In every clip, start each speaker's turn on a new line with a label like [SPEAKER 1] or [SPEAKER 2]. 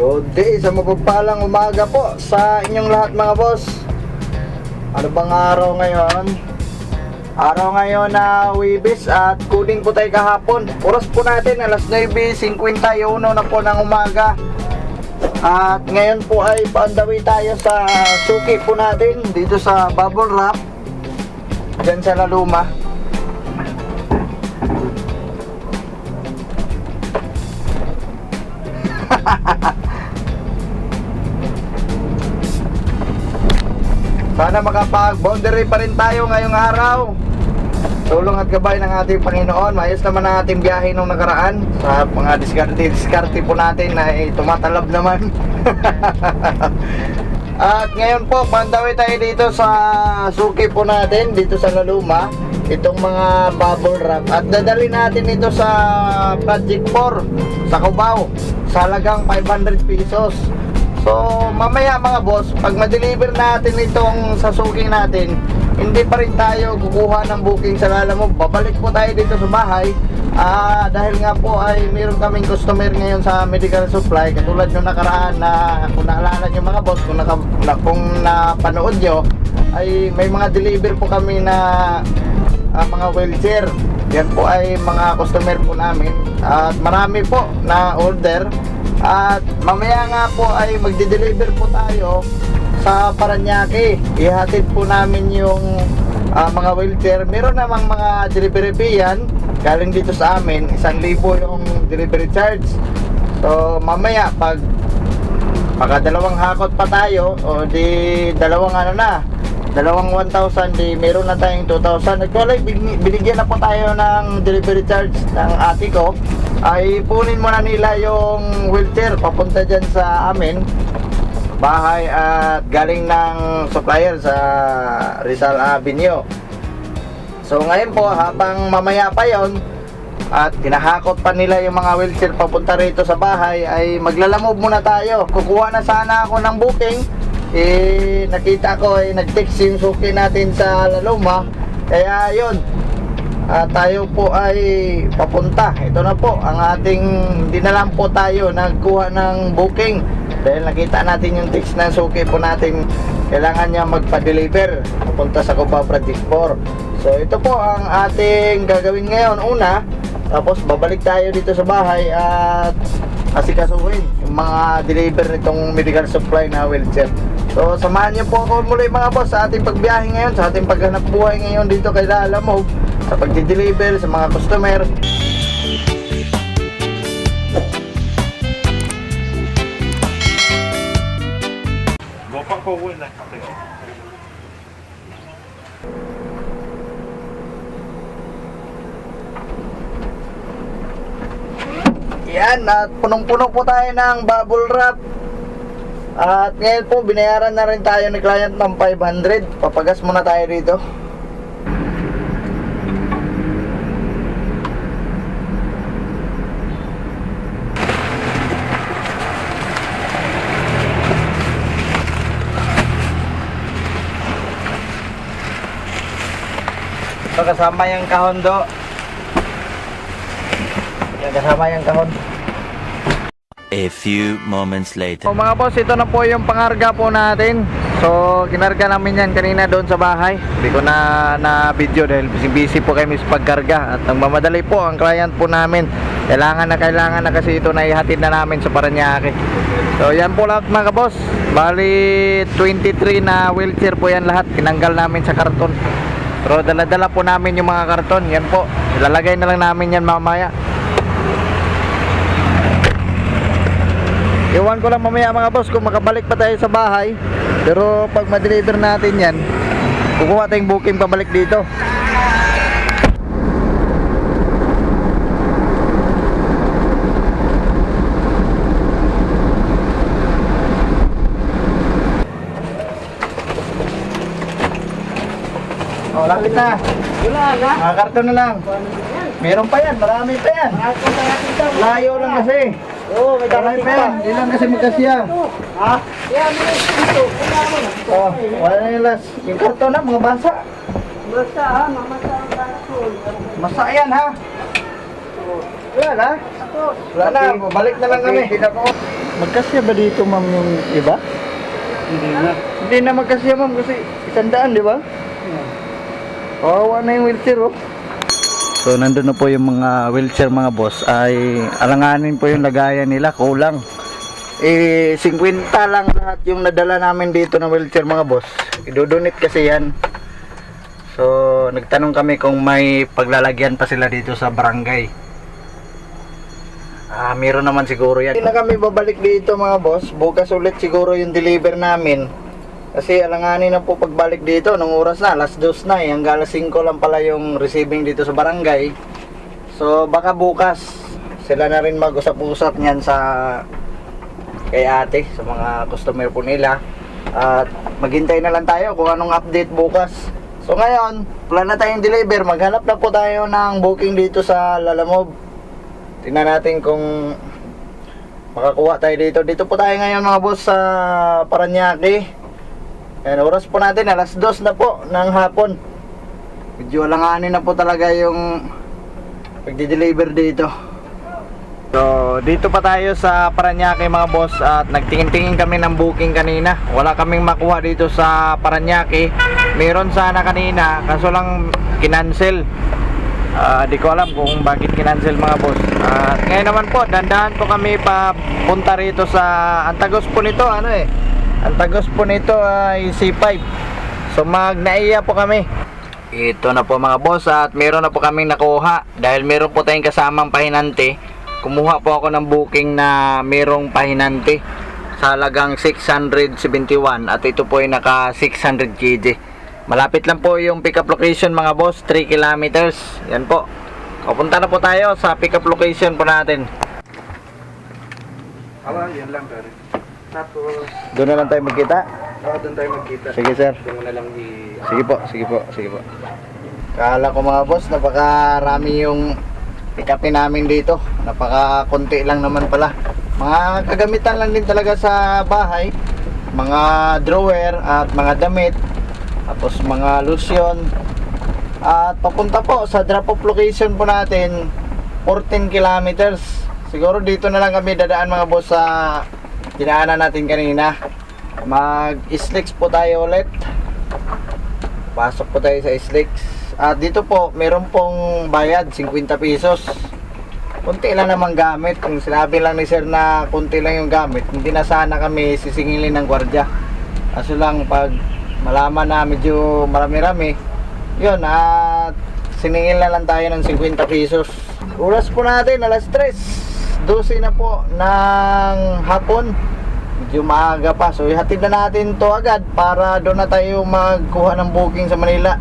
[SPEAKER 1] Good day, sa mapagpalang umaga po sa inyong lahat mga boss. Ano bang araw ngayon? Araw ngayon na Wibis at kuling po tayo kahapon. Oras po natin alas 9.51 na po ng umaga. At ngayon po ay paandawi tayo sa suki po natin dito sa bubble wrap. Diyan sa Laluma. Sana makapag-boundary pa rin tayo ngayong araw. Tulong at gabay ng ating Panginoon. Mayos naman ang ating biyahe nung nakaraan. Sa mga diskarte-diskarte po natin na eh, tumatalab naman. at ngayon po, pandawi tayo dito sa suki po natin, dito sa Laluma. Itong mga bubble wrap. At dadali natin ito sa Project 4 sa Cubao. Sa halagang 500 pesos. So, mamaya mga boss, pag ma-deliver natin itong sasuki natin, hindi pa rin tayo kukuha ng booking sa Lalamove. Babalik po tayo dito sa bahay. Ah, dahil nga po ay meron kaming customer ngayon sa medical supply katulad yung nakaraan na kung naalala nyo mga boss kung, naka, na, kung napanood nyo ay may mga deliver po kami na ah, mga wheelchair yan po ay mga customer po namin at marami po na order at mamaya nga po ay magde-deliver po tayo sa Paranaque. Ihatid po namin yung ah, mga wheelchair. Meron namang mga delivery fee yan. Galing dito sa amin. Isang libo yung delivery charge. So mamaya pag makadalawang hakot pa tayo o di dalawang ano na dalawang 1,000 di meron na tayong 2,000 actually bin- binigyan na po tayo ng delivery charge ng ate ko ay punin muna nila yung wheelchair papunta dyan sa amin. Bahay at galing ng supplier sa Rizal Avenue. So ngayon po habang mamaya pa yon at kinahakot pa nila yung mga wheelchair papunta rito sa bahay ay maglalamove muna tayo. Kukuha na sana ako ng booking. Eh nakita ko ay nag-text yung suki natin sa Laloma kaya yun ah, tayo po ay papunta. Ito na po ang ating hindi na lang po tayo nagkuha ng booking. Dahil nakita natin yung text na suki po natin kailangan niya magpa-deliver. Papunta sa Cubao Project 4 so ito po ang ating gagawin ngayon. Una tapos babalik tayo dito sa bahay at asikasuhin yung mga deliver nitong medical supply na wheelchair. So samahan niyo po ako muli mga boss sa ating pagbiyahe ngayon, sa ating paghanap buhay ngayon dito kay Lalamove sa pagdi-deliver sa mga customer.
[SPEAKER 2] Gopang ko na.
[SPEAKER 1] Yan, at punong-puno po tayo ng bubble wrap. At ngayon po, binayaran na rin tayo ni client ng 500. Papagas muna tayo dito. Ito kasama yung kahon do. Yan kasama yung kahon.
[SPEAKER 3] A few moments later.
[SPEAKER 1] So mga boss, ito na po yung pangarga po natin. So, kinarga namin yan kanina doon sa bahay. Hindi ko na na video dahil busy, busy po kami sa pagkarga at nagmamadali po ang client po namin. Kailangan na kailangan na kasi ito na ihatid na namin sa Paranaque. So, yan po lahat mga boss. Bali 23 na wheelchair po yan lahat. Tinanggal namin sa karton. Pero dala-dala po namin yung mga karton. Yan po. Ilalagay na lang namin yan mamaya. Iwan ko lang mamaya mga boss kung makabalik pa tayo sa bahay. Pero pag ma-deliver natin yan, kukuha tayong booking pabalik dito. Oh, lapit na.
[SPEAKER 4] Wala na.
[SPEAKER 1] Mga karton na lang. Meron pa yan, marami pa yan. Layo lang kasi.
[SPEAKER 4] Oo, may darating
[SPEAKER 1] pa yan, hindi lang kasi magkasya.
[SPEAKER 4] Ha? Mo yung dito.
[SPEAKER 1] Oh, wala na yung last. Yung karton na, mga basa.
[SPEAKER 4] Basta ha, mamasa ang karton.
[SPEAKER 1] Masa yan ha. Wala na. Wala na, balik na lang kami. Magkasya ba dito ma'am yung iba?
[SPEAKER 4] Hindi na.
[SPEAKER 1] Hindi na magkasya ma'am kasi isandaan di ba? Kawawa na yung wheelchair oh. So nandun na po yung mga wheelchair mga boss ay alanganin po yung lagayan nila kulang. Eh 50 lang lahat yung nadala namin dito na wheelchair mga boss. Idodonate kasi yan. So nagtanong kami kung may paglalagyan pa sila dito sa barangay. Ah, meron naman siguro yan. Hindi na kami babalik dito mga boss. Bukas ulit siguro yung deliver namin. Kasi alanganin na po pagbalik dito nung oras na, alas 2 na eh. Hanggang alas 5 lang pala yung receiving dito sa barangay. So baka bukas sila na rin mag-usap-usap niyan sa kay ate, sa mga customer po nila. At maghintay na lang tayo kung anong update bukas. So ngayon, wala na tayong deliver. Maghanap na po tayo ng booking dito sa Lalamove. Tingnan natin kung makakuha tayo dito. Dito po tayo ngayon mga boss sa Paranaque. Ayan, oras po natin, alas 2 na po ng hapon. Medyo alanganin na po talaga yung pagdi-deliver dito. So, dito pa tayo sa Paranaque mga boss at nagtingin-tingin kami ng booking kanina. Wala kaming makuha dito sa Paranaque. Meron sana kanina, kaso lang kinancel. Ah, di ko alam kung bakit kinancel mga boss. At ngayon naman po, dandahan po kami pa punta rito sa Antagos po nito, ano eh. Antagos po nito ay C5. So magnaiya po kami. Ito na po mga boss at meron na po kaming nakuha dahil meron po tayong kasamang pahinante. Kumuha po ako ng booking na merong pahinante sa halagang 671 at ito po ay naka 600 kg. Malapit lang po yung pick up location mga boss, 3 kilometers. Yan po. Papunta na po tayo sa pick up location po natin.
[SPEAKER 2] Awa, yan lang pare. Tapos,
[SPEAKER 1] Doon na lang tayo magkita.
[SPEAKER 2] oh, doon tayo magkita.
[SPEAKER 1] Sige sir.
[SPEAKER 2] Doon mo na lang i...
[SPEAKER 1] Sige po, sige po, sige po. Kala ko mga boss, napakarami yung pick upin namin dito. Napaka-kunti lang naman pala. Mga kagamitan lang din talaga sa bahay. Mga drawer at mga damit. Tapos mga lotion. At papunta po sa drop-off location po natin 14 kilometers. Siguro dito na lang kami dadaan mga boss sa dinaanan natin kanina. Mag-slicks po tayo ulit. Pasok po tayo sa Slicks. At dito po, meron pong bayad, 50 pesos. Kunti lang naman gamit. Kung sinabi lang ni sir na kunti lang yung gamit, hindi na sana kami sisingilin ng gwardya. Kaso lang, pag malaman na medyo marami-rami, yun, at siningil na lang tayo ng 50 pesos. Oras po natin, alas 3. 12 na po ng hapon medyo maaga pa. So, ihatid na natin to agad para doon na tayo magkuha ng booking sa Manila.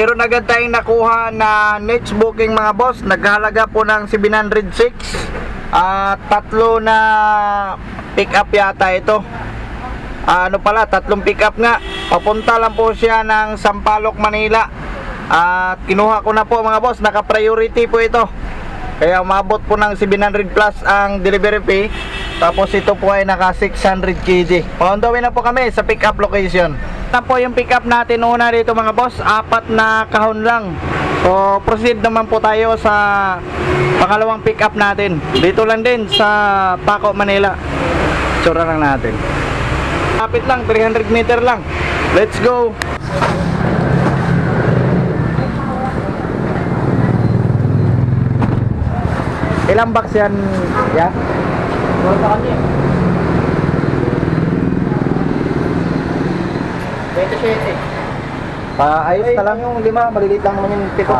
[SPEAKER 1] Meron agad tayong nakuha na next booking mga boss. Naghalaga po ng 706. At tatlo na pick up yata ito. Ah, ano pala, tatlong pick up nga. Papunta lang po siya ng Sampaloc, Manila. At kinuha ko na po mga boss. Naka-priority po ito. Kaya umabot po ng 700 plus ang delivery fee. Tapos ito po ay naka 600 kg. On the na po kami sa pick up location. Ito po yung pick up natin una dito mga boss. Apat na kahon lang. So proceed naman po tayo sa pangalawang pick up natin. Dito lang din sa Paco, Manila. Tsura lang natin. Kapit lang, 300 meter lang. Let's go! Ilang box yan, ya?
[SPEAKER 4] Wala sa kanya. 27.
[SPEAKER 1] Paayos na lang yung lima, maliliit lang naman yung pito.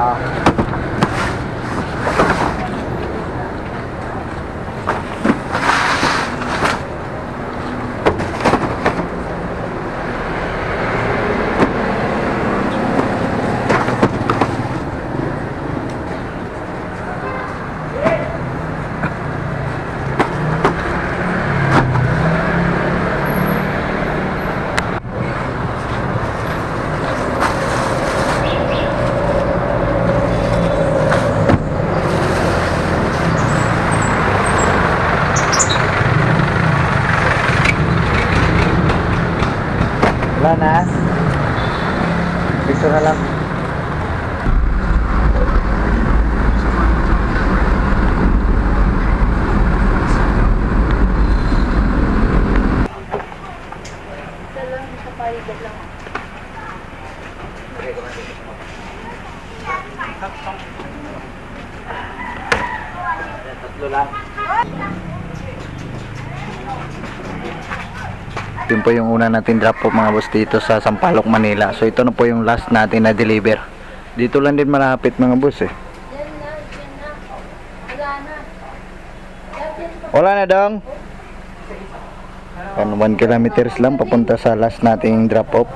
[SPEAKER 1] Wala na. Dito na lang. Tatlo lang. Yun po yung una natin drop po mga boss dito sa Sampaloc, Manila. So ito na po yung last natin na deliver. Dito lang din malapit mga boss eh. Wala na. Dong. Ano 1 kilometers lang papunta sa last nating drop off.